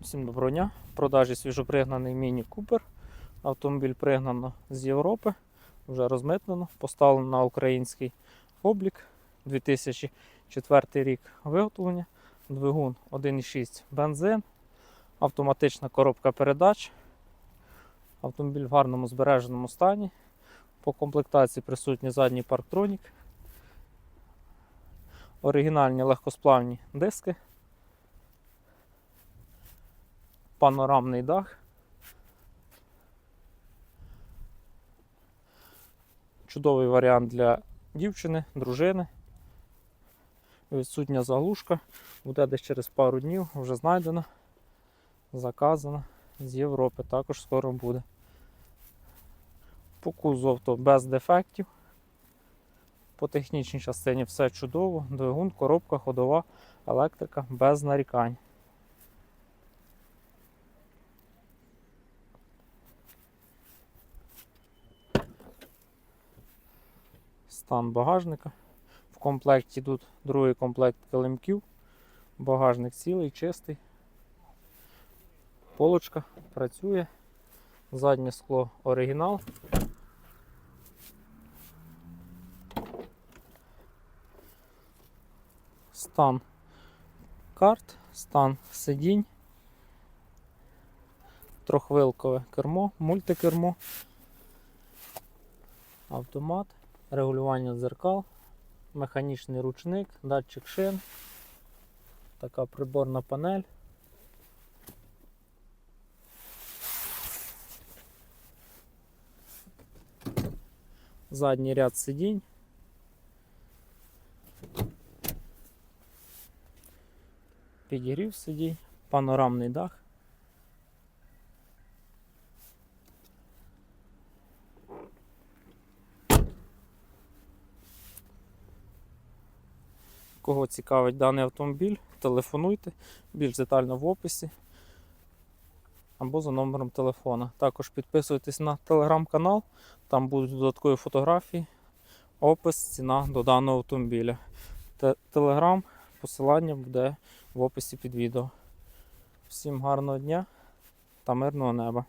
Всім доброго дня. В продажі свіжопригнаний Міні Купер. Автомобіль пригнано з Європи, вже розмитнено, поставлено на український облік. 2004 рік виготовлення. Двигун 1,6 бензин, автоматична коробка передач. Автомобіль в гарному збереженому стані. По комплектації присутній задній парктронік. Оригінальні легкосплавні диски. Панорамний дах. Чудовий варіант для дівчини, дружини. Відсутня заглушка. Буде десь через пару днів, вже знайдена, заказана з Європи, також скоро буде. По кузову авто без дефектів. По технічній частині все чудово. Двигун, коробка, ходова, електрика без нарікань. Стан багажника. В комплекті тут другий комплект килимків. Багажник цілий, чистий. Полочка працює. Заднє скло оригінал. Стан карт, стан сидінь. Трохвилкове кермо, мультикермо, автомат регулювання дзеркал, механічний ручник, датчик шин, така приборна панель. Задній ряд сидінь. Підігрів сидінь, панорамний дах. Кого цікавить даний автомобіль, телефонуйте більш детально в описі або за номером телефона. Також підписуйтесь на телеграм-канал, там будуть додаткові фотографії, опис, ціна до даного автомобіля. Телеграм, посилання буде в описі під відео. Всім гарного дня та мирного неба!